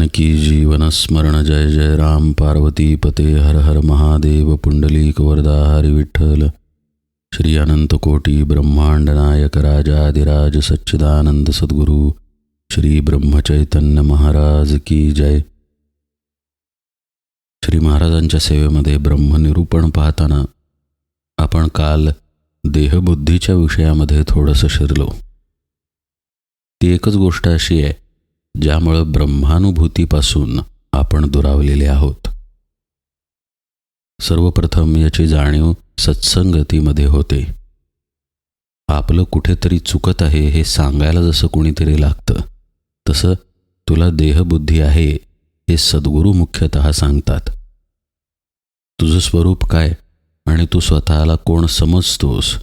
जानकी जीवनस्मरण जय जय राम। पार्वती पते हर हर महादेव। पुंडलीक वरदा हरी विठ्ठल। श्री अनंत कोटी ब्रह्मांड नायक राजाधिराज सच्चिदानंद सद्गुरु। श्री ब्रह्मचैतन्य महाराज की जय। श्री महाराजांच्या सेवेमध्ये ब्रह्मनिरूपण पाहताना आपण काल देहबुद्धीच्या विषयामध्ये थोडंसं शिरलो. ती एकच गोष्ट अशी आहे ज्यामुळं ब्रह्मानुभूतीपासून आपण दुरावलेले आहोत. सर्वप्रथम याची जाणीव सत्संगतीमध्ये होते. आपलं कुठेतरी चुकत आहे हे सांगायला जसं कुणीतरी लागतं तसं तुला देहबुद्धी आहे हे सद्गुरू मुख्यतः सांगतात. तुझं स्वरूप काय आणि तू स्वतःला कोण समजतोस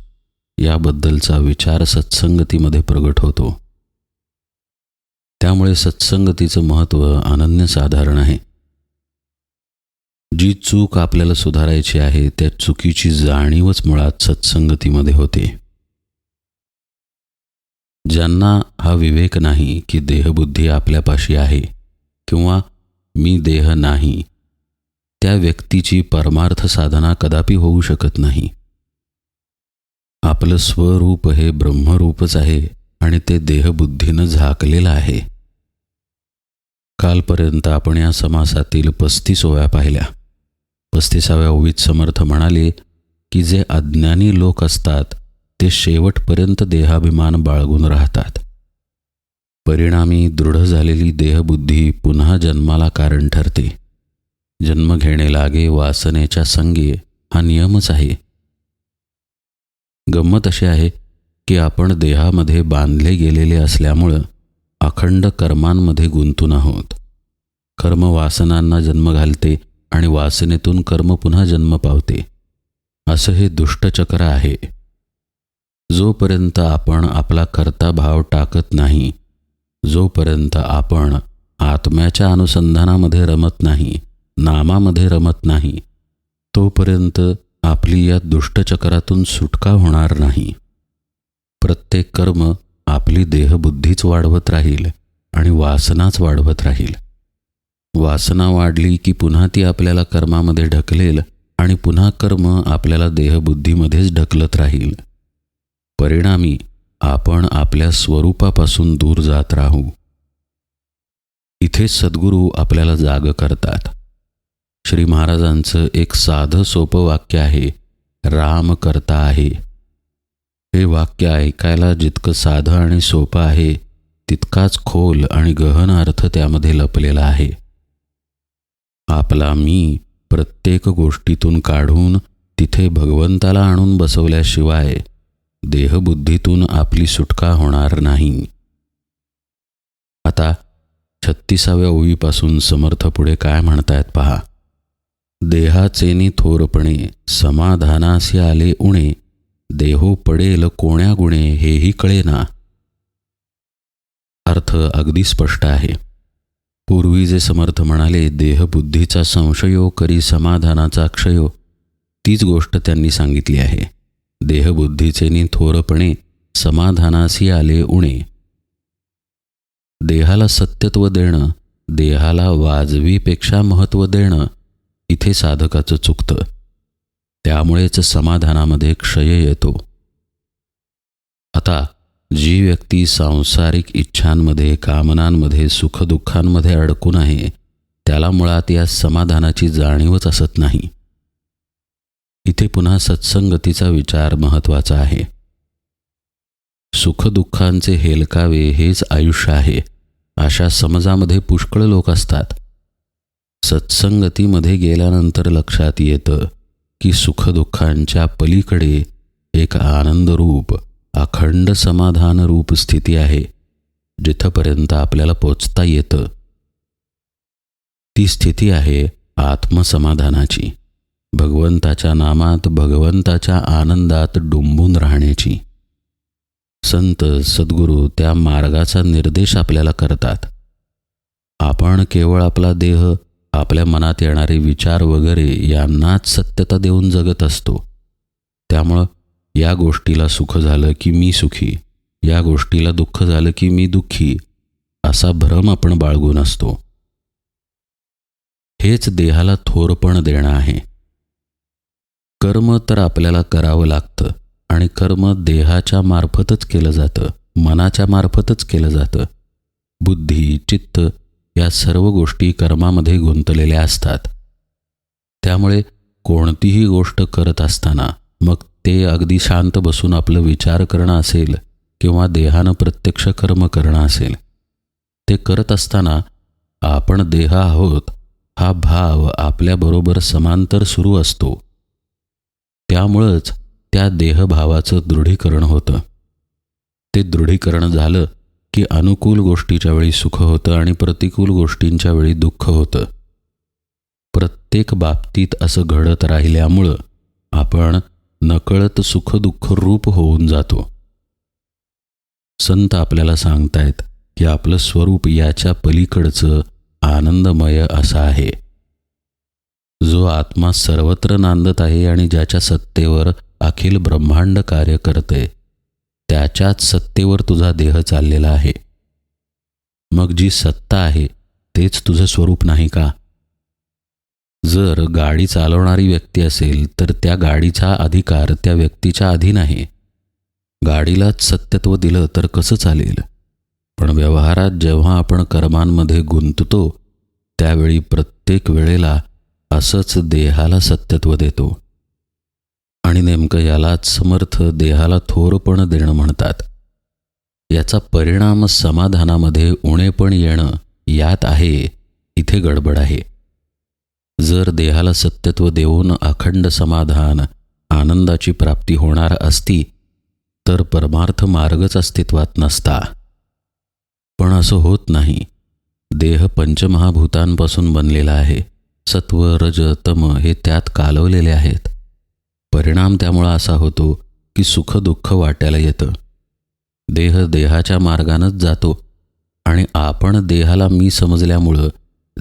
याबद्दलचा विचार सत्संगतीमध्ये प्रगट होतो. त्यामुळे सत्संगतीचं महत्त्व अनन्यसाधारण आहे. जी चूक आपल्याला सुधारायची आहे त्या चुकीची जाणीवच मुळात सत्संगतीमध्ये होते. ज्यांना हा विवेक नाही की देहबुद्धी आपल्यापाशी आहे किंवा मी देह नाही त्या व्यक्तीची परमार्थ साधना कदापि होऊ शकत नाही. आपलं स्वरूप हे ब्रह्मरूपच आहे. आणि ते देहबुद्धीनं झाकलेलं आहे. कालपर्यंत आपण या समासातील पस्तीस ओव्या पाहिल्या. पस्तीसाव्या ओवीत समर्थ म्हणाले की जे अज्ञानी लोक असतात ते शेवटपर्यंत देहाभिमान बाळगून राहतात. परिणामी दृढ झालेली देहबुद्धी पुन्हा जन्माला कारण ठरते. जन्म घेणे लागे वासनेच्या संगे हा नियमच आहे. गंमत अशी आहे की आपण देहामध्ये बांधले गेलेले असल्यामुळं अखंड कर्मांमध्ये गुंतून आहोत. कर्म वासनांना जन्म घालते आणि वासनेतून कर्म पुन्हा जन्म पावते. असं हे दुष्टचक्र आहे. जोपर्यंत आपण आपला कर्ता भाव टाकत नाही जोपर्यंत आपण आत्म्याच्या अनुसंधानामध्ये रमत नाही नामामध्ये रमत नाही तोपर्यंत आपली या दुष्टचक्रातून सुटका होणार नाही. प्रत्येक कर्म आपली देहबुद्धीच वाढवत राहील आणि वासनाच वाढवत राहील. वासना वाढली की पुन्हा ती आपल्याला कर्मामध्ये ढकलेल आणि पुन्हा कर्म आपल्याला देहबुद्धीमध्येच ढकलत राहील. परिणामी आपण आपल्या स्वरूपापासून दूर जात राहू. इथे सद्गुरू आपल्याला जाग करतात. श्री महाराजांचं एक साधं सोपं वाक्य आहे राम करता आहे. हे वाक्य ऐकायला जितकं साधं आणि सोपं आहे तितकाच खोल आणि गहन अर्थ त्यामध्ये लपलेला आहे. आपला मी प्रत्येक गोष्टीतून काढून तिथे भगवंताला आणून बसवल्याशिवाय देहबुद्धीतून आपली सुटका होणार नाही. आता छत्तीसाव्या ओळीपासून समर्थ पुढे काय म्हणतायत पहा. देहाचेनी थोरपणे समाधानासी आले उणे देहो पडेल कोण्या गुणे हेही कळेना. अर्थ अगदी स्पष्ट आहे. पूर्वी जे समर्थ म्हणाले देहबुद्धीचा संशयो करी समाधानाचा क्षयो तीच गोष्ट त्यांनी सांगितली आहे. देहबुद्धीचे थोरपणे समाधानासी आले उणे. देहाला सत्यत्व देणं देहाला वाजवीपेक्षा महत्त्व देणं इथे साधकाचं चुकतं. त्यामुळेच समाधानामध्ये क्षय येतो. आता जी व्यक्ती सांसारिक इच्छांमध्ये कामनांमध्ये सुखदुःखांमध्ये अडकून आहे त्याला मुळात या समाधानाची जाणीवच असत नाही. इथे पुन्हा सत्संगतीचा विचार महत्त्वाचा आहे. सुखदुःखांचे हेलकावे हेच आयुष्य आहे अशा समजामध्ये पुष्कळ लोक असतात. सत्संगतीमध्ये गेल्यानंतर लक्षात येतं की सुखदुःखांच्या पलीकडे एक आनंदरूप अखंड समाधान रूप स्थिती आहे जिथपर्यंत आपल्याला पोचता येतं. ती स्थिती आहे आत्मसमाधानाची भगवंताच्या नामात भगवंताच्या आनंदात डुंबून राहण्याची. संत सद्गुरू त्या मार्गाचा निर्देश आपल्याला करतात. आपण केवळ आपला देह आपल्या मनात येणारे विचार वगैरे यांनाच सत्यता देऊन जगत असतो. त्यामुळं या गोष्टीला सुख झालं की मी सुखी या गोष्टीला दुःख झालं की मी दुःखी असा भ्रम आपण बाळगून असतो. हेच देहाला थोरपण देणं आहे. कर्म तर आपल्याला करावं लागतं आणि कर्म देहाच्या मार्फतच केलं जातं मनाच्या मार्फतच केलं जातं. बुद्धी चित्त या सर्व गोष्टी कर्मामध्ये गुंतलेल्या असतात. त्यामुळे कोणतीही गोष्ट करत असताना मग ते अगदी शांत बसून आपलं विचार करणं असेल किंवा देहानं प्रत्यक्ष कर्म करणं असेल. ते करत असताना आपण देह आहोत हा भाव आपल्याबरोबर समांतर सुरू असतो. त्यामुळंच त्या देहभावाचं दृढीकरण होतं. ते दृढीकरण झालं की अनुकूल गोष्टीच्या वेळी सुख होतं आणि प्रतिकूल गोष्टींच्या वेळी दुःख होतं. प्रत्येक बाबतीत असं घडत राहिल्यामुळं आपण नकळत सुखदुःख रूप होऊन जातो. संत आपल्याला सांगतायत की आपलं स्वरूप याच्या पलीकडचं आनंदमय असं आहे. जो आत्मा सर्वत्र नांदत आहे आणि ज्याच्या सत्तेवर अखिल ब्रह्मांड कार्य करते त्याच्याच सत्तेवर तुझा देह चाललेला आहे. मग जी सत्ता आहे तेच तुझं स्वरूप नाही का? जर गाडी चालवणारी व्यक्ती असेल तर त्या गाडीचा अधिकार त्या व्यक्तीच्या अधीन आहे. गाडीलाच सत्यत्व दिलं तर कसं चालेल? पण व्यवहारात जेव्हा आपण कर्मांमध्ये गुंततो त्यावेळी प्रत्येक वेळेला असंच देहाला सत्यत्व देतो. आणि नेमकं यालाच समर्थ देहाला थोरपण देणं म्हणतात. याचा परिणाम समाधानामध्ये उणेपण येणं यात आहे इथे गडबड आहे. जर देहाला सत्यत्व देऊन अखंड समाधान आनंदाची प्राप्ती होणार असती तर परमार्थ मार्गच अस्तित्वात नसता. पण असं होत नाही. देह पंचमहाभूतांपासून बनलेला आहे. सत्व रज तम हे त्यात कालवलेले आहेत. परिणाम त्यामुळं असा होतो की सुख दुःख येतं. देह देहाच्या मार्गानंच जातो आणि आपण देहाला मी समजल्यामुळं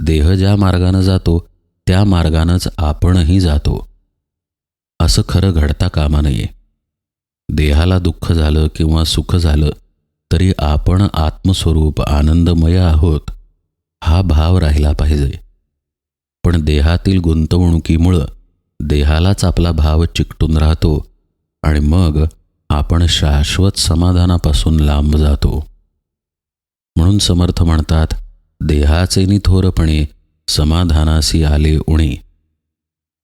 देह ज्या मार्गानं जातो त्या मार्गानंच आपणही जातो. असं खरं घडता कामा नये. देहाला दुःख झालं किंवा सुख झालं तरी आपण आत्मस्वरूप आनंदमय आहोत हा भाव राहिला पाहिजे. पण देहातील गुंतवणुकीमुळं देहालाच आपला भाव चिकटून राहतो आणि मग आपण शाश्वत समाधानापासून लांब जातो. म्हणून समर्थ म्हणतात देहाचे निथोरपणे समाधानासी आले उणे.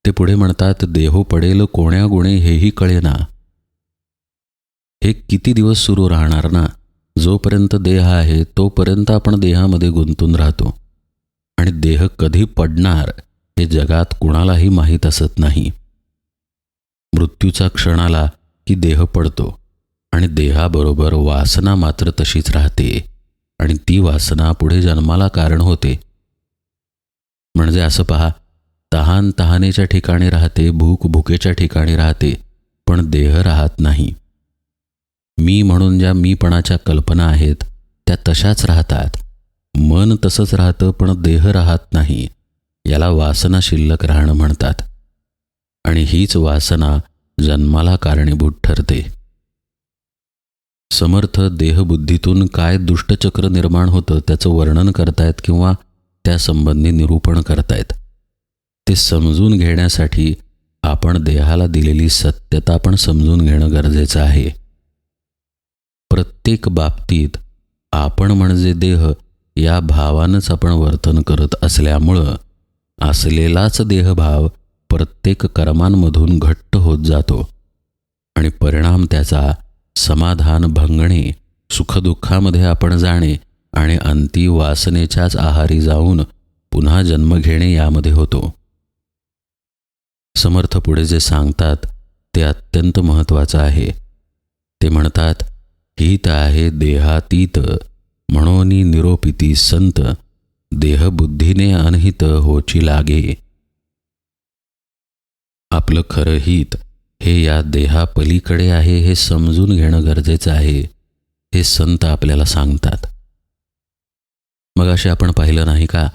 ते पुढे म्हणतात देहो पडेल कोण्या गुणे हेही कळेना. हे किती दिवस सुरू राहणार ना? जोपर्यंत देह आहे तोपर्यंत आपण देहामध्ये गुंतून राहतो. आणि देह कधी पडणार? हे जगात कुणालाही माहीत असत नाही. मृत्यूचा क्षणाला की देह पडतो आणि देहाबरोबर वासना मात्र तशीच राहते आणि ती वासना पुढे जन्माला कारण होते. म्हणजे असं पहा तहान तहानेच्या ठिकाणी राहते भूक भुकेच्या ठिकाणी राहते पण देह राहत नाही. मी म्हणून ज्या मीपणाच्या कल्पना आहेत त्या तशाच राहतात. मन तसंच राहतं पण देह राहत नाही. याला वासना शिल्लक राहणं म्हणतात. आणि हीच वासना जन्माला कारणीभूत ठरते. समर्थ देहबुद्धीतून काय दुष्टचक्र निर्माण होतं त्याचं वर्णन करतायत किंवा त्यासंबंधी निरूपण करतायत. ते समजून घेण्यासाठी आपण देहाला दिलेली सत्यता पण समजून घेणं गरजेचं आहे. प्रत्येक बाबतीत आपण म्हणजे देह या भावानंच आपण वर्तन करत असल्यामुळं असलेलाच देहभाव प्रत्येक कर्मांमधून घट्ट होत जातो आणि परिणाम त्याचा समाधान भंगणे सुखदुःखामध्ये आपण जाणे आणि अंती वासनेच्याच आहारी जाऊन पुन्हा जन्म घेणे यामध्ये होतो. समर्थ पुढे जे सांगतात ते अत्यंत महत्त्वाचं आहे. ते म्हणतात हित आहे देहातीत म्हणून निरोपिती संत देहबुद्धीने अनहित होची लागे. आपलं खरं हित हे या देहापलीकडे आहे हे समजून घेणं गरजेचं आहे हे संत आपल्याला सांगतात. मग असे आपण पाहिलं नाही का?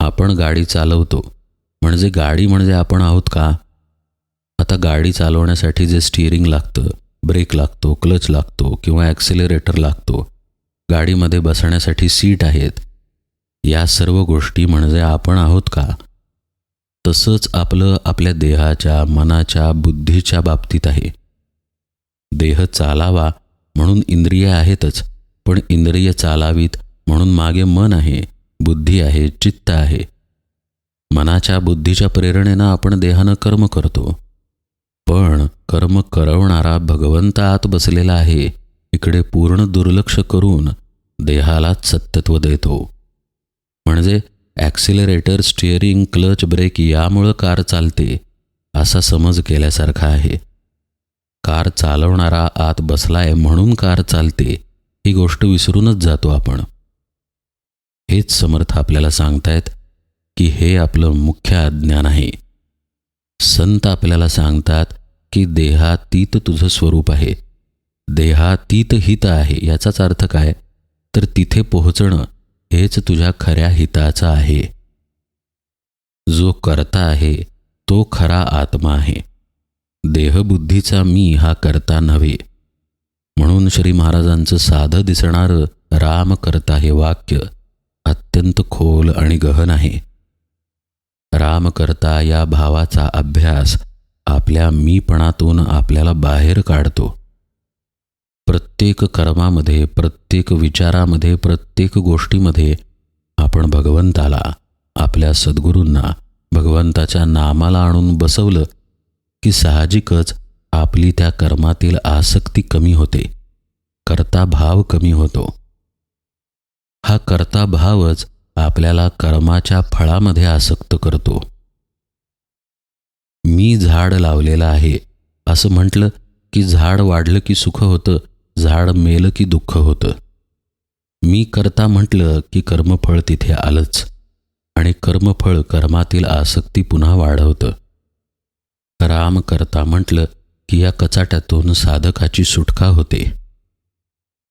आपण गाडी चालवतो. म्हणजे गाडी म्हणजे आपण आहोत का? आता गाडी चालवण्यासाठी जे स्टिअरिंग लागतं ब्रेक लागतो क्लच लागतो किंवा ॲक्सिलरेटर लागतो गाडीमध्ये बसण्यासाठी सीट आहेत या सर्व गोष्टी म्हणजे आपण आहोत का? तसंच आपलं आपल्या देहाच्या मनाच्या बुद्धीच्या बाबतीत आहे. देह चालावा म्हणून इंद्रिय आहेतच पण इंद्रिय चालावीत म्हणून मागे मन आहे बुद्धी आहे चित्त आहे. मनाच्या बुद्धीच्या प्रेरणेनं आपण देहानं कर्म करतो. पण कर्म करवणारा भगवंत आत बसलेला आहे इकडे पूर्ण दुर्लक्ष करून देहालाच सत्यत्व देतो. म्हणजे ॲक्सिलरेटर स्टिअरिंग क्लच ब्रेक यामुळं कार चालते असा समज केल्यासारखा आहे. कार चालवणारा आत बसलाय म्हणून कार चालते ही गोष्ट विसरूनच जातो आपण. हेच समर्थ आपल्याला सांगतायत की हे आपलं मुख्य अज्ञान आहे. संत आपल्याला सांगतात की देहातीत तुझं स्वरूप आहे. देहातीत हित आहे याचाच अर्थ काय? तर तिथे पोहोचणं हेच तुझ्या खऱ्या हिताचं आहे. जो करता आहे तो खरा आत्मा आहे. देहबुद्धीचा मी हा करता नव्हे. म्हणून श्री महाराजांचं साधं दिसणारं राम करता हे वाक्य अत्यंत खोल आणि गहन आहे. राम करता या भावाचा अभ्यास आपल्या मीपणातून आपल्याला बाहेर काढतो. प्रत्येक कर्मामध्ये प्रत्येक विचारामध्ये प्रत्येक गोष्टीमध्ये आपण भगवंताला आपल्या सद्गुरूंना भगवंताच्या नामाला आणून बसवलं की साहजिकच आपली त्या कर्मातील आसक्ती कमी होते कर्ता भाव कमी होतो. हा कर्ता भावच आपल्याला कर्माच्या फळामध्ये आसक्त करतो. मी झाड लावलेलं आहे असं म्हटलं की झाड वाढलं की सुख होतं झाड मेलं की दुःख होतं. मी करता म्हटलं की कर्मफळ तिथे आलंच आणि कर्मफळ कर्मातील आसक्ती पुन्हा वाढवतं. राम करता म्हटलं की या कचाट्यातून साधकाची सुटका होते.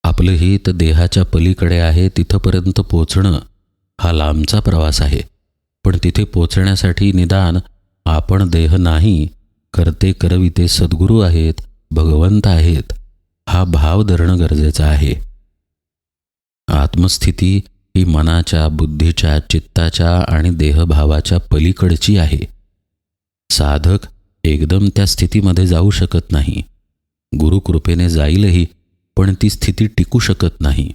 आपलं हित देहाच्या पलीकडे आहे तिथंपर्यंत पोचणं हा लांबचा प्रवास आहे. पण तिथे पोचण्यासाठी निदान आपण देह नाही करते करविते सद्गुरू आहेत भगवंत आहेत. हा भाव धरणं गरजेचं आहे. आत्मस्थिती ही मनाच्या बुद्धीच्या चित्ताच्या आणि देहभावाच्या पलीकडची आहे. साधक एकदम त्या स्थितीमध्ये जाऊ शकत नाही. गुरुकृपेने जाईलही पण ती स्थिती टिकू शकत नाही.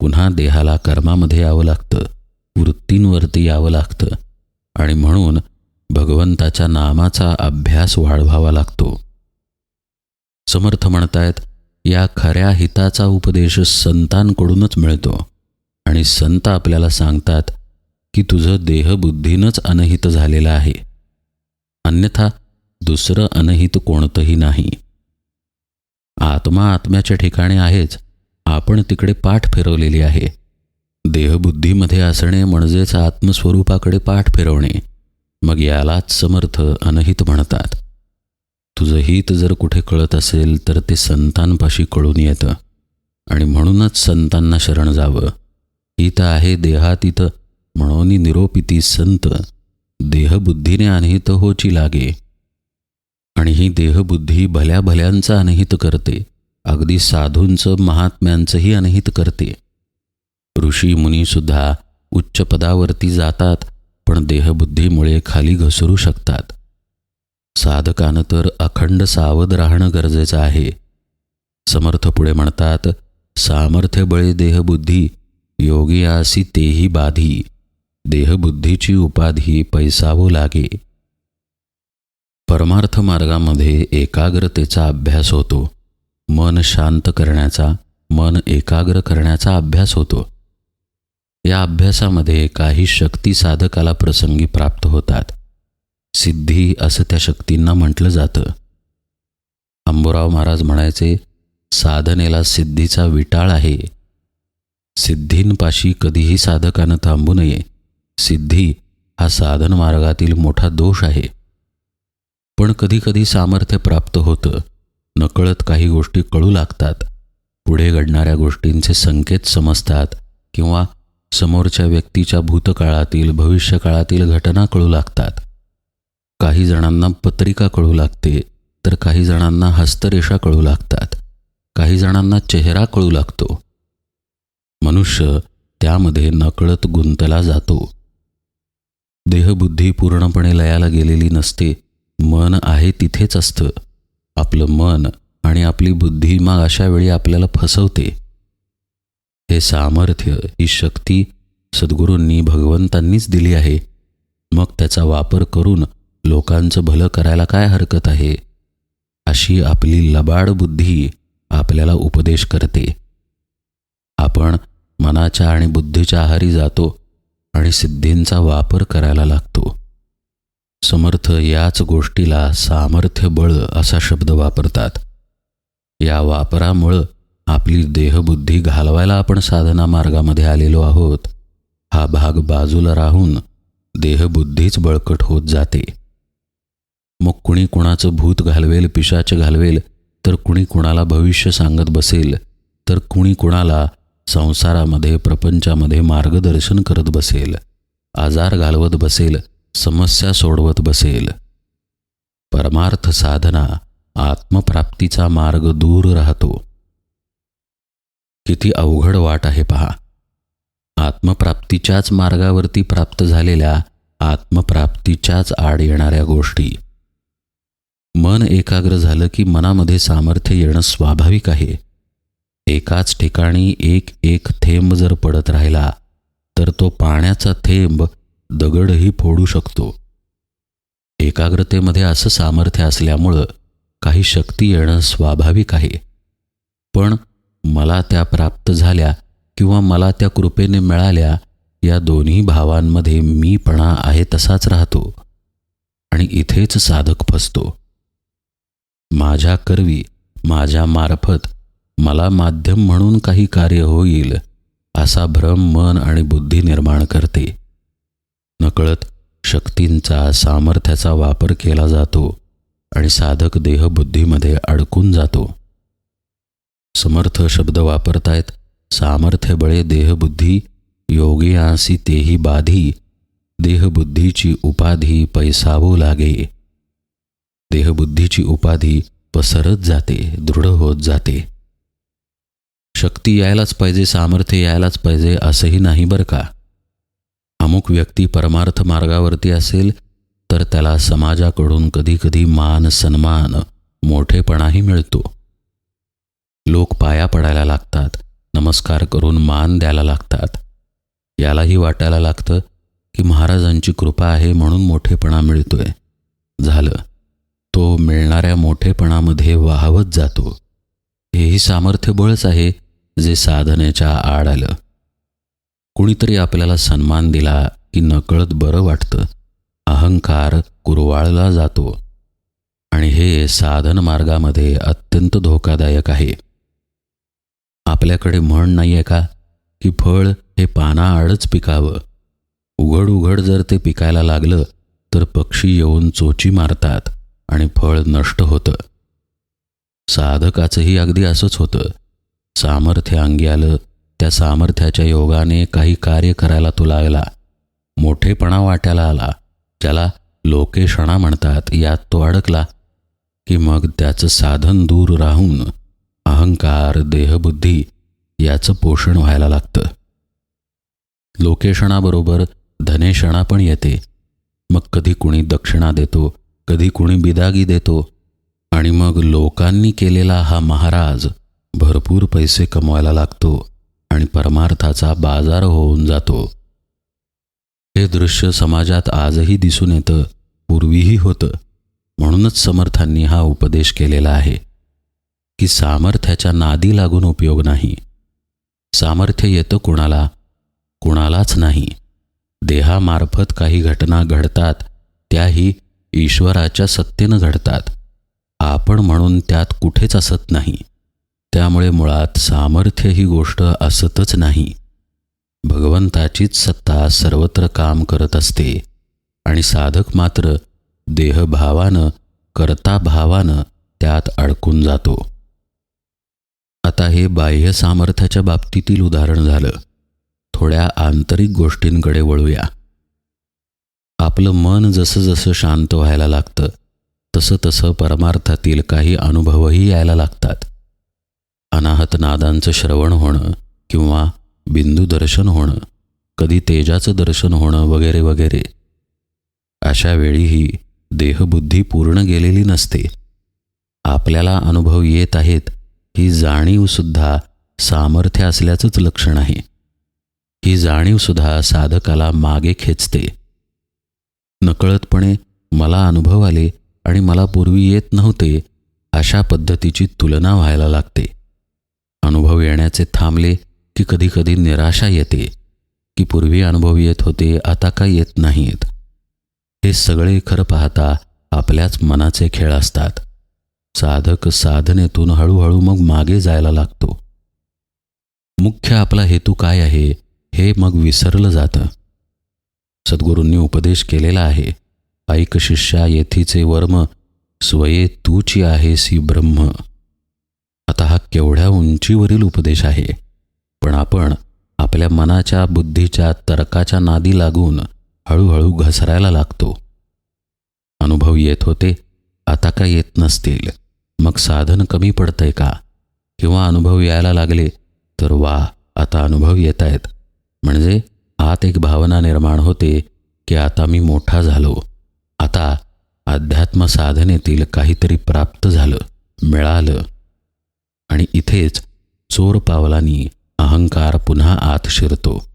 पुन्हा देहाला कर्मामध्ये यावं लागतं. वृत्तींवरती यावं लागतं. आणि म्हणून भगवंताच्या नामाचा अभ्यास वाढवावा लागतो. समर्थ म्हणतायत या खऱ्या हिताचा उपदेश संतांकडूनच मिळतो. आणि संत आपल्याला सांगतात की तुझं देहबुद्धीनंच अनहित झालेलं आहे. अन्यथा दुसरं अनहित कोणतंही नाही. आत्मा आत्म्याच्या ठिकाणी आहेच. आपण तिकडे पाठ फिरवलेली आहे. देहबुद्धीमध्ये असणे म्हणजेच आत्मस्वरूपाकडे पाठ फिरवणे. मग यालाच समर्थ अनहित म्हणतात. तुझं हित जर कुठे कळत असेल तर ते संतांपाशी कळून येतं. आणि म्हणूनच संतांना शरण जावं. हित आहे देहातीत म्हणून निरोपिती संत. देहबुद्धीने अनहित होची लागे. आणि ही देहबुद्धी भल्या भल्यांचं अनहित करते. अगदी साधूंचं महात्म्यांचंही अनहित करते. ऋषी मुनीसुद्धा उच्च पदावरती जातात पण देहबुद्धीमुळे खाली घसरू शकतात. साधकानं तर अखंड सावध राहणं गरजेचं आहे. समर्थ पुढे म्हणतात सामर्थ्य बळे देहबुद्धी योगी आसी तेही बाधी. देहबुद्धीची उपाधी पैसावो लागे. परमार्थ मार्गामध्ये एकाग्रतेचा अभ्यास होतो. मन शांत करण्याचा मन एकाग्र करण्याचा अभ्यास होतो. या अभ्यासामध्ये काही शक्ती साधकाला प्रसंगी प्राप्त होतात. सिद्धी असं त्या शक्तींना म्हटलं जातं. अंबुराव महाराज म्हणायचे साधनेला सिद्धीचा विटाळ आहे. सिद्धींपाशी कधीही साधकानं थांबू नये. सिद्धी हा साधन मार्गातील मोठा दोष आहे. पण कधीकधी सामर्थ्य प्राप्त होतं. नकळत काही गोष्टी कळू लागतात. पुढे घडणाऱ्या गोष्टींचे संकेत समजतात किंवा समोरच्या व्यक्तीच्या भूतकाळातील भविष्यकाळातील घटना कळू लागतात. काही जणांना पत्रिका कळू लागते तर काही जणांना हस्तरेषा कळू लागतात. काही जणांना चेहरा कळू लागतो. मनुष्य त्यामध्ये नकळत गुंतला जातो. देहबुद्धी पूर्णपणे लयाला गेलेली नसते मन आहे तिथेच असतं. आपलं मन आणि आपली बुद्धी मग अशा वेळी आपल्याला फसवते. हे सामर्थ्य ही शक्ती सद्गुरूंनी भगवंतांनीच दिली आहे. मग त्याचा वापर करून लोकांचं भलं करायला काय हरकत आहे? अशी आपली लबाड बुद्धी आपल्याला उपदेश करते. आपण मनाच्या आणि बुद्धीच्या आहारी जातो आणि सिद्धींचा वापर करायला लागतो. समर्थ याच गोष्टीला सामर्थ्य बळ असा शब्द वापरतात. या वापरामुळं आपली देहबुद्धी घालवायला आपण साधना मार्गामध्ये आलेलो आहोत. हा भाग बाजूला राहून देहबुद्धीच बळकट होत जाते. मग कुणी कुणाचं भूत घालवेल पिशाच घालवेल तर कुणी कुणाला भविष्य सांगत बसेल तर कुणी कुणाला संसारामध्ये प्रपंचामध्ये मार्गदर्शन करत बसेल आजार घालवत बसेल समस्या सोडवत बसेल. परमार्थ साधना आत्मप्राप्तीचा मार्ग दूर राहतो. किती अवघड वाट आहे पहा. आत्मप्राप्तीच्याच मार्गावरती प्राप्त झालेल्या आत्मप्राप्तीच्याच आड येणाऱ्या गोष्टी. मन एकाग्र झालं की मनामध्ये सामर्थ्य येणं स्वाभाविक आहे. एकाच ठिकाणी एक एक थेंब जर पडत राहिला तर तो पाण्याचा थेंब दगडही फोडू शकतो. एकाग्रतेमध्ये असं सामर्थ्य असल्यामुळं काही शक्ती येणं स्वाभाविक आहे. पण मला त्या प्राप्त झाल्या किंवा मला त्या कृपेने मिळाल्या या दोन्ही भावांमध्ये मीपणा आहे तसाच राहतो. आणि इथेच साधक फसतो. माझ्या करवी माझ्या मार्फत मला माध्यम म्हणून काही कार्य होईल असा भ्रम मन आणि बुद्धी निर्माण करते. नकळत शक्तींचा सामर्थ्याचा वापर केला जातो आणि साधक देहबुद्धीमध्ये अडकून जातो. समर्थ शब्द वापरतायत सामर्थ्य बळे देहबुद्धी योगी आसी तेही बाधी देहबुद्धीची उपाधी पैसावू लागे. देहबुद्धीची उपाधी पसरत जाते दृढ होत जाते. शक्ती यायलाच पाहिजे सामर्थ्य यायलाच पाहिजे असंही नाही बरं का? अमुक व्यक्ती परमार्थ मार्गावरती असेल तर त्याला समाजाकडून कधीकधी मान सन्मान मोठेपणाही मिळतो. लोक पाया पडायला लागतात नमस्कार करून मान द्यायला लागतात. यालाही वाटायला लागतं की महाराजांची कृपा आहे म्हणून मोठेपणा मिळतोय. झालं. तो मिळणाऱ्या मोठेपणामध्ये वाहवत जातो. हेही सामर्थ्य बळच आहे जे साधनेच्या आड आलं कुणीतरी आपल्याला सन्मान दिला की नकळत बरं वाटतं. अहंकार कुरवाळला जातो. आणि हे साधन मार्गामध्ये अत्यंत धोकादायक आहे. आपल्याकडे म्हण नाही आहे का? की फळ हे पानाआडच पिकावं. उघड उघड जर ते पिकायला लागलं तर पक्षी येऊन चोची मारतात. आणि फळ नष्ट होतं. साधकाचंही अगदी असंच होतं. सामर्थ्य अंगी आलं त्या सामर्थ्याच्या योगाने काही कार्य करायला तो लागला. मोठेपणा वाट्याला आला ज्याला लोकेशणा म्हणतात यात तो अडकला की मग त्याचं साधन दूर राहून अहंकार देहबुद्धी याचं पोषण व्हायला लागतं. लोकेशणाबरोबर धनेशणा पण येते. मग कधी कुणी दक्षिणा देतो कधी कुणी बिदागी देतो आणि मग लोकांनी केलेला हा महाराज भरपूर पैसे कमवायला लागतो आणि परमार्थाचा बाजार होऊन जातो. हे दृश्य समाजात आजही दिसून येतं पूर्वीही होतं. म्हणूनच समर्थांनी हा उपदेश केलेला आहे की सामर्थ्याच्या नादी लागून उपयोग नाही. सामर्थ्य येतं कुणाला कुणालाच नाही. देहामार्फत काही घटना घडतात त्याही ईश्वराच्या सत्तेनं घडतात. आपण म्हणून त्यात कुठेच असत नाही. त्यामुळे मुळात सामर्थ्य ही गोष्ट असतच नाही. भगवंताचीच सत्ता सर्वत्र काम करत असते. आणि साधक मात्र देहभावानं कर्ताभावानं त्यात अडकून जातो. आता हे बाह्य सामर्थ्याच्या बाबतीतील उदाहरण झालं. थोड्या आंतरिक गोष्टींकडे वळूया. आपलं मन जसं जसं शांत व्हायला लागतं तसं तसं परमार्थातील काही अनुभवही यायला लागतात. अनाहत नादांचं श्रवण होणं किंवा बिंदू दर्शन होणं कधी तेजाचं दर्शन होणं वगैरे वगैरे. अशा वेळीही देहबुद्धी पूर्ण गेलेली नसते. आपल्याला अनुभव येत आहेत ही जाणीवसुद्धा सामर्थ्य असल्याचंच लक्षण आहे. ही जाणीवसुद्धा साधकाला मागे खेचते. नकळतपणे मला अनुभव आले आणि मला पूर्वी येत नव्हते अशा पद्धतीची तुलना व्हायला लागते. अनुभव येण्याचे थांबले की कधीकधी निराशा येते की पूर्वी अनुभव येत होते आता काय येत नाहीत. हे सगळे खरं पाहता आपल्याच मनाचे खेळ असतात. साधक साधनेतून हळूहळू मग मागे जायला लागतो. मुख्य आपला हेतू काय आहे हे मग विसरलं जातं. सद्गुरूंनी उपदेश केलेला आहे. ऐक शिष्या येथीचे वर्म स्वये तूची आहेसी ब्रह्म. आता हा केवढ्या उंचीवरील उपदेश आहे. पण आपण आपल्या मनाच्या बुद्धीच्या तर्काच्या नादी लागून हळूहळू घसरायला लागतो. अनुभव येत होते आता का येत नसतील. मग साधन कमी पडतंय का? किंवा अनुभव यायला लागले तर वा आता अनुभव येत आहेत. म्हणजे आत एक भावना निर्माण होते की आता मी मोठा झालो. आता अध्यात्म साधनेतील काहीतरी प्राप्त झालं मिळालं. आणि इथेच चोर पावलांनी अहंकार पुन्हा आत शिरतो.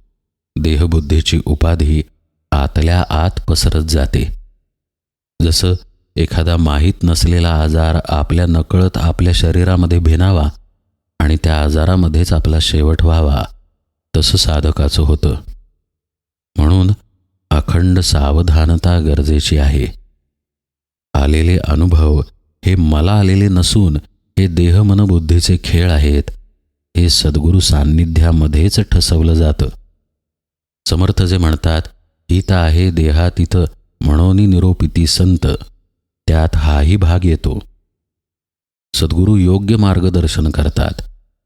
देहबुद्धीची उपाधी आतल्या आत पसरत जाते. जसं एखादा माहीत नसलेला आजार आपल्या नकळत आपल्या शरीरामध्ये भिनावा आणि त्या आजारामध्येच आपला शेवट व्हावा तसं साधकाचं होतं. म्हणून अखंड सावधानता गरजेची आहे. आलेले अनुभव हे मला आलेले नसून हे देहमनबुद्धीचे खेळ आहेत. हे सद्गुरू सान्निध्यामध्येच ठसवलं जातं. समर्थ जे म्हणतात हित आहे देहात इथं म्हणून निरोपिती संत त्यात हाही भाग येतो. सद्गुरू योग्य मार्गदर्शन करतात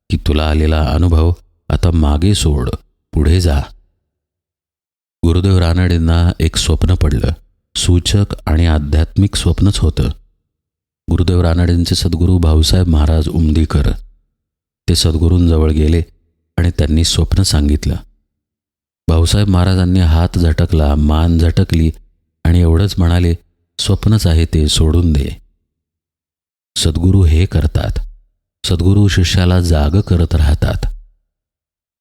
की तुला आलेला अनुभव आता मागे सोड पुढे जा. गुरुदेव रानडेंना एक स्वप्न पडलं. सूचक आणि आध्यात्मिक स्वप्नच होतं. गुरुदेव रानडेंचे सद्गुरू भाऊसाहेब महाराज उमदीकर. ते सद्गुरूंजवळ गेले आणि त्यांनी स्वप्न सांगितलं. भाऊसाहेब महाराजांनी हात झटकला मान झटकली आणि एवढंच म्हणाले स्वप्नच आहे ते सोडून दे. सद्गुरू हे करतात. सद्गुरू शिष्याला जाग करत राहतात.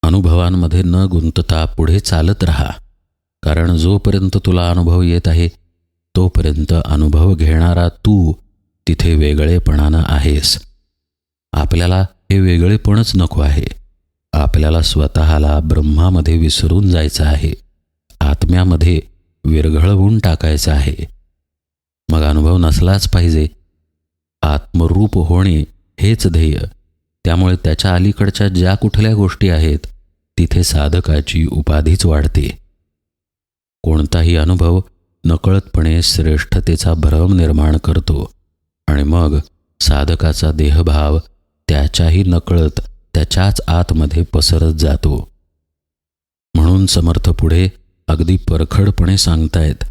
अनुभवांमध्ये न गुंतता पुढे चालत राहा. कारण जोपर्यंत तुला अनुभव येत आहे तोपर्यंत अनुभव घेणारा तू तिथे वेगळेपणानं आहेस. आपल्याला हे वेगळेपणच नको आहे. आपल्याला स्वतःला ब्रह्मामध्ये विसरून जायचं आहे. आत्म्यामध्ये विरघळवून टाकायचं आहे. मग अनुभव नसलाच पाहिजे. आत्मरूप होणे हेच ध्येय. त्यामुळे त्याच्या अलीकडच्या ज्या कुठल्या गोष्टी आहेत तिथे साधकाची उपाधीच वाढते. कोणताही अनुभव नकळतपणे श्रेष्ठतेचा भ्रम निर्माण करतो. आणि मग साधकाचा देहभाव त्याच्याही नकळत त्याच्याच आतमध्ये पसरत जातो. म्हणून समर्थ पुढे अगदी परखडपणे सांगतायत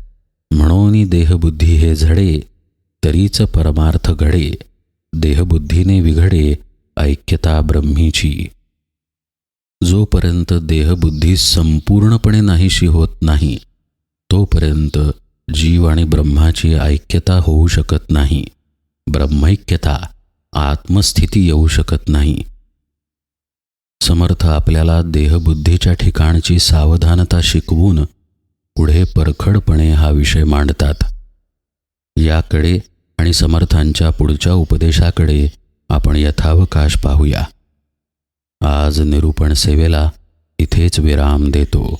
म्हणून देहबुद्धी हे झडे तरीच परमार्थ घडे देहबुद्धीने विघडे ऐक्यता ब्रह्मीची. जोपर्यंत देहबुद्धी संपूर्णपणे नाहीशी होत नाही तोपर्यंत जीव आणि ब्रह्माची ऐक्यता होऊ शकत नाही. ब्रह्मैक्यता आत्मस्थिती येऊ शकत नाही. समर्थ आपल्याला देहबुद्धीच्या ठिकाणची सावधानता शिकवून पुढे परखडपणे हा विषय मांडतात. याकडे आणि समर्थांच्या पुढच्या उपदेशाकडे आपण यथावकाश पाहूया. आज निरूपण सेवेला इथेच विराम देतो.